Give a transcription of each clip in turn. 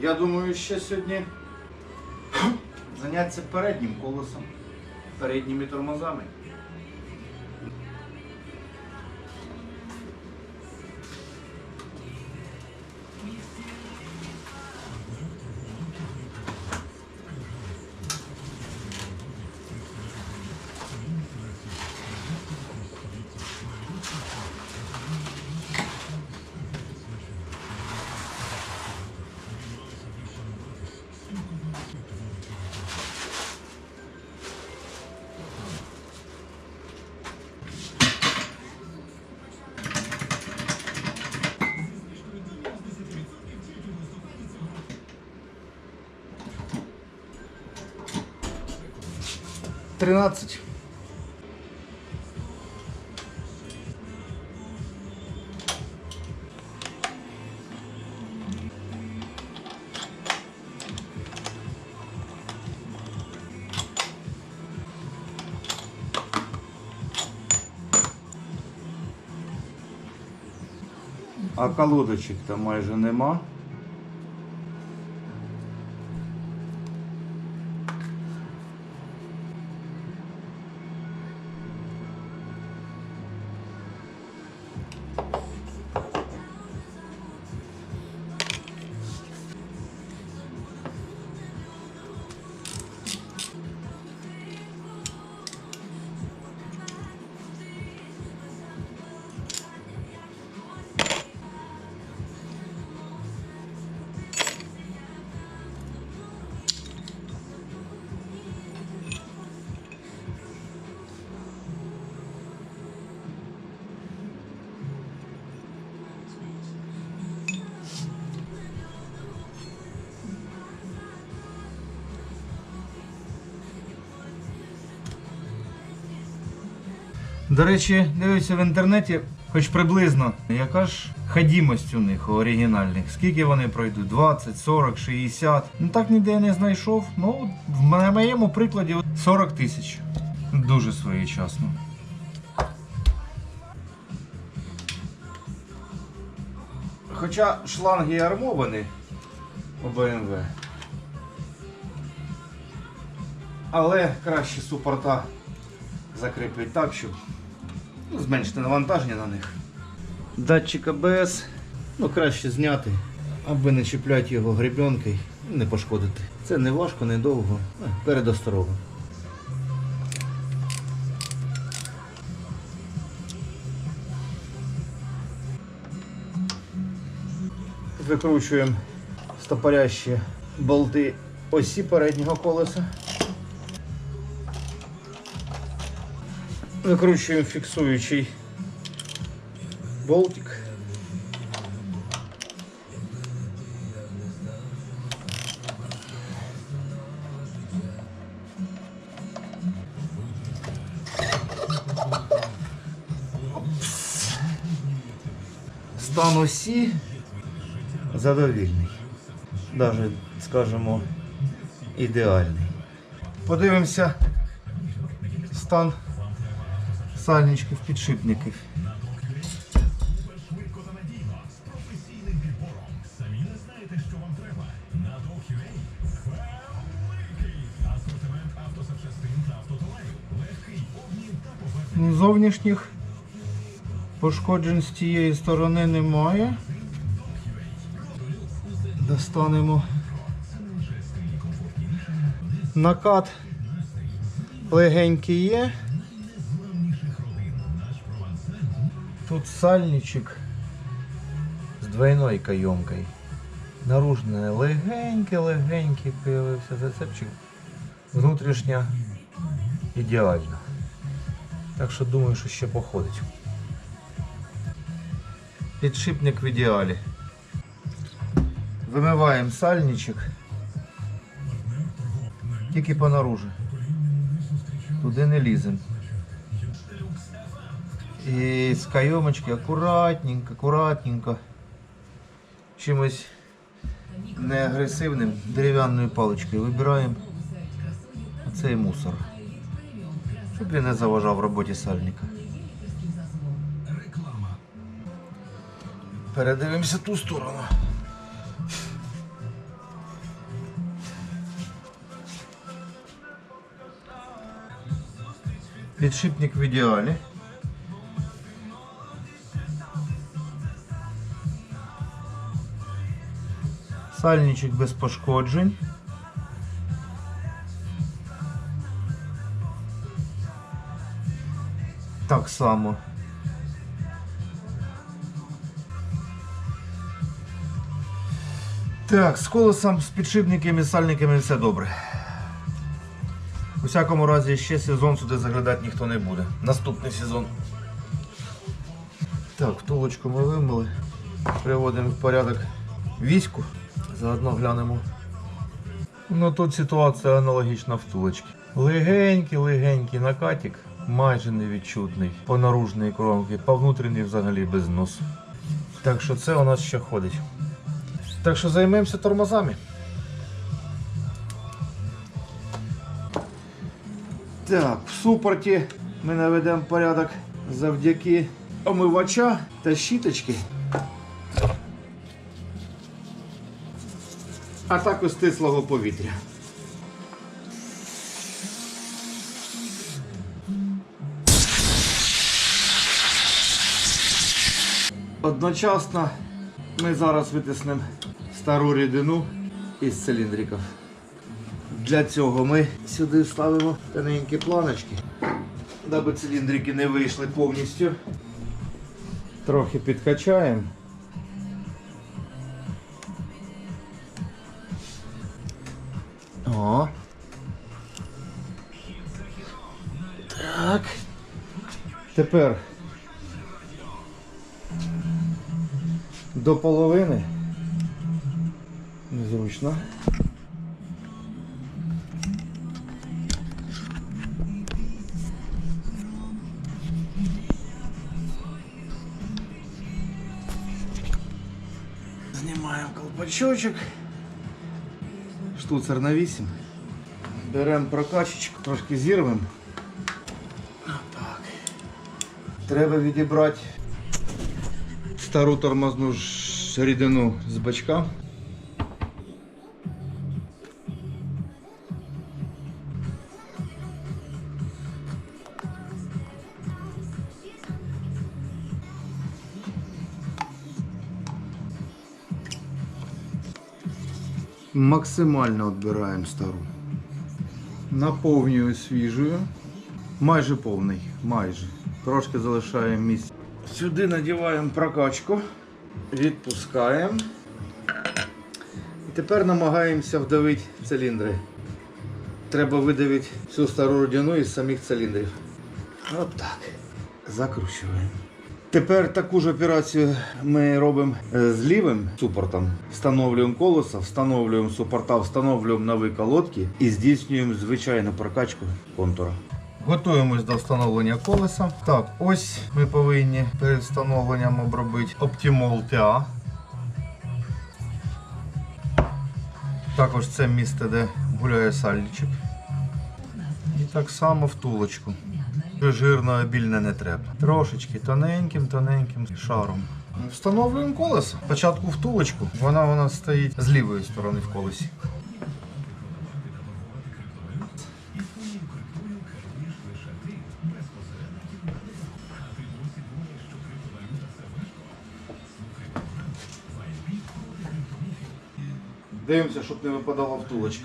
Я думаю, ще сьогодні заняться переднім колесом, передніми тормозами. Тринадцять. А колодочок там майже нема. До речі, дивився в інтернеті, хоч приблизно, яка ж ходімость у них у оригінальних. Скільки вони пройдуть? 20, 40, 60. Ну так ніде я не знайшов. Ну, в моєму прикладі 40 тисяч. Дуже своєчасно. Хоча шланги армовані у BMW. Але краще супорта закріпити так, щоб ну, зменшити навантаження на них. Датчик АБС ну, краще зняти, аби не чіпляти його гребенкою і не пошкодити. Це не важко, не довго. Передосторога. Викручуємо стопорящі болти осі переднього колеса. Викручуємо фіксуючий болтик. Стан осі задовільний. Навіть, скажімо, ідеальний. Подивимося стан сальничків, підшипників. Ну, Зовнішніх пошкоджень з тієї сторони немає. Достанемо накат легенький є. Тут сальничек з двойной кайомкой. Наружне легенький-легенький появився зацепчик. Внутрішня ідеальна. Так що думаю, що ще походить. Підшипник в ідеалі. Вимиваємо сальничек. Тільки по наружу. Туди не ліземо. И с каемочки аккуратненько, аккуратненько. Чимось неагресивним дерев'яною паличкою вибираємо цей мусор. Щоб він не заважав роботі сальника. Передивимося ту сторону. Підшипник в ідеалі. Сальничок без пошкоджень. Так само. Так, з колесом, з підшипниками, з сальниками все добре. У всякому разі, ще сезон сюди заглядати ніхто не буде. Наступний сезон. Так, втулочку ми вимили. Приводимо в порядок віську. Заодно глянемо. Ну тут ситуація аналогічна втулочки. Легенький, легенький накатик, майже невідчутний. По наружній кромці, по внутрішній взагалі без носу. Так що це у нас ще ходить. Так що займемося тормозами. Так, в супорті ми наведемо порядок завдяки омивача та щіточки. А також стислого повітря. Одночасно ми зараз витиснемо стару рідину із циліндриків. Для цього ми сюди ставимо тоненькі планочки, даби циліндрики не вийшли повністю. Трохи підкачаємо. Так. Тепер до половини. Незручно. Знімаємо колпачочок. Штуцер на 8. Беремо прокачечку, трошки зірвемо. Треба відібрати стару тормозну рідину з бачка. Максимально відбираємо стару. Наповнюю свіжою. Майже повний. Майже. Трошки залишаємо місце. Сюди надіваємо прокачку. Відпускаємо. І тепер намагаємося вдавити циліндри. Треба видавити всю стару родину із самих циліндрів. От так. Закручуємо. Тепер таку ж операцію ми робимо е, з лівим супортом. Встановлюємо колеса, встановлюємо супорта, встановлюємо нові колодки і здійснюємо звичайну прокачку контура. Готуємось до встановлення колеса. Так, ось ми повинні перед встановленням обробити Optimol TA. Також це місце, де гуляє сальничок. І так само втулочку. Жирно обільне не треба. Трошечки тоненьким, тоненьким шаром. Встановлюємо колесо. Спочатку втулочку. Вона нас стоїть з лівої сторони в колесі. Дивимося, щоб не випадала втулочка.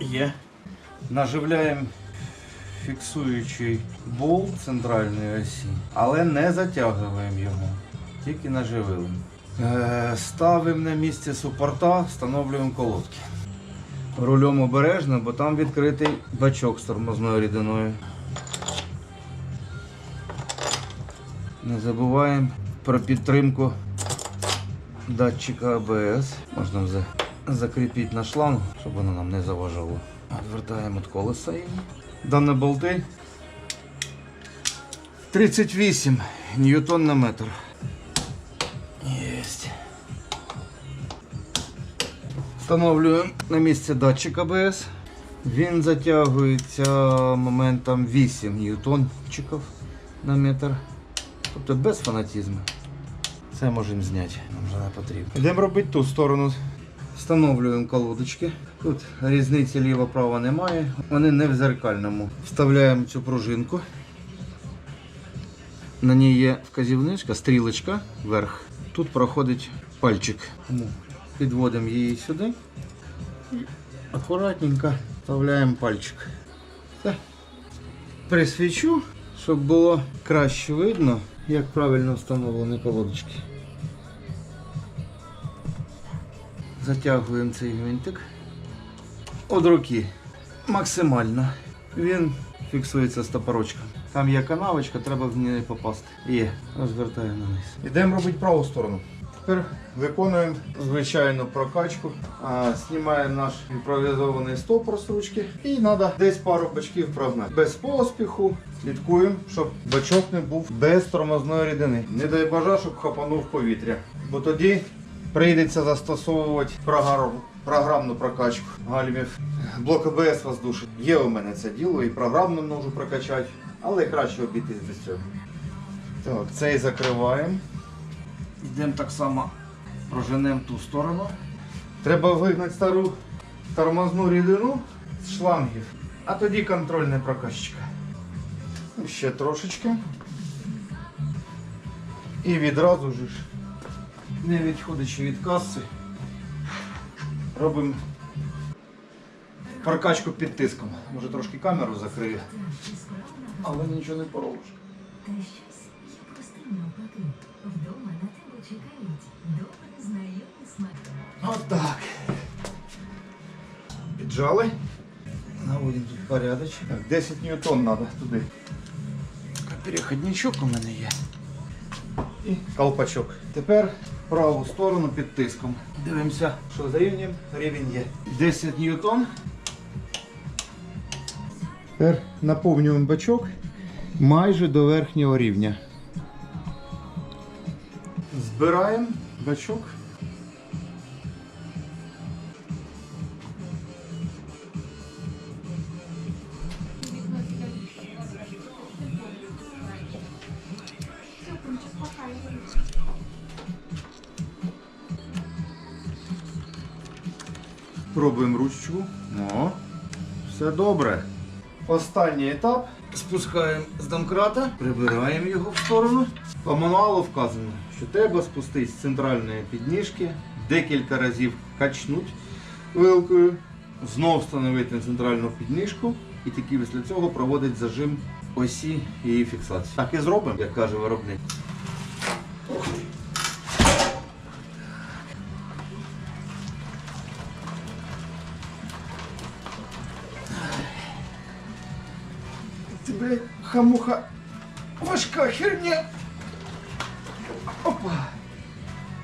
Є. Наживляємо фіксуючий болт центральної осі, але не затягуємо його, тільки наживили. Е, Ставимо на місце супорта, встановлюємо колодки. Рулем обережно, бо там відкритий бачок з тормозною рідиною. Не забуваємо про підтримку датчика АБС. Можна за- закріпити на шланг, щоб воно нам не заважало. Відвертаємо від колеса її. Дані болти 38 ньютон на метр. Встановлюємо на місце датчик АБС. Він затягується моментом 8 ньютончиків на метр. Тобто без фанатізму. Це можемо зняти, нам вже не потрібно. Йдемо робити ту сторону. Встановлюємо колодочки. Тут різниці ліво-право немає. Вони не в зеркальному. Вставляємо цю пружинку. На ній є вказівничка, стрілочка вверх. Тут проходить пальчик. Підводимо її сюди. І акуратненько вставляємо пальчик. Все. Присвічу, щоб було краще видно, як правильно встановлені колодочки. Затягуємо цей гвинтик від руки максимально. Він фіксується стопорочком. Там є канавочка, треба в неї попасти. Є, розвертаємо вниз. Йдемо робити праву сторону. Тепер виконуємо звичайну прокачку. Знімаємо наш імпровізований стопор з ручки і треба десь пару бачків прогнати. Без поспіху слідкуємо, щоб бачок не був без тормозної рідини. Не дай бажа, щоб хапанув повітря. Бо тоді прийдеться застосовувати програм- програмну прокачку гальмів. Блок АБС вас душить. Є у мене це діло і програмно можу прокачати, але краще обійтись без цього. Так, цей закриваємо. Йдемо так само проженемо ту сторону. Треба вигнати стару тормозну рідину з шлангів, а тоді контрольна прокачка. Ще трошечки. І відразу ж, не відходячи від каси, робимо прокачку під тиском. Може трошки камеру закрию, але нічого не поробиш. Отак. Піджали. Наводимо тут порядочок. Так, 10 ньютон треба туди. Переходничок у мене є. І колпачок. Тепер праву сторону під тиском. Дивимося, що за рівнем. Рівень є. 10 ньютон. Тепер наповнюємо бачок майже до верхнього рівня. Збираємо бачок. Пробуємо ручку. О, все добре. Останній етап. Спускаємо з домкрата, прибираємо його в сторону. По мануалу вказано, що треба спустити з центральної підніжки, декілька разів качнуть вилкою, знов встановити центральну підніжку і тільки після цього проводить зажим осі її фіксації. Так і зробимо, як каже виробник. Тебе хамуха важка херня. Опа.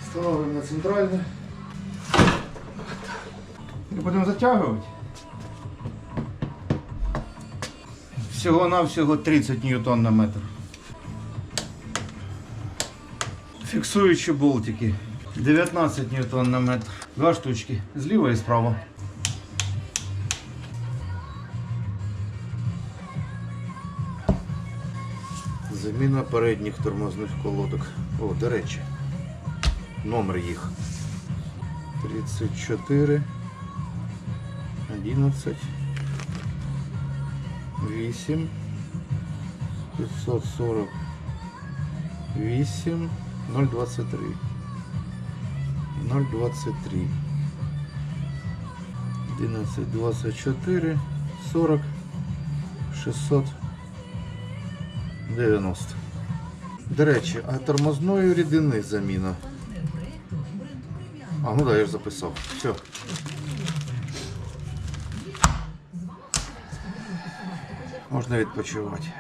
Ставимо на центральне. І будемо затягувати. Всього-навсього 30 ньютон на метр. Фіксуючі болтики. 19 ньютон на метр. Два штучки. Зліва і справа. Заміна передніх тормозних колодок. О, до речі, номер їх. 34 11 8 548 023 023 11 24 40 600 90. До речі, а тормозної рідини заміна. А, ну да, я ж записав. Все. Можна відпочивати.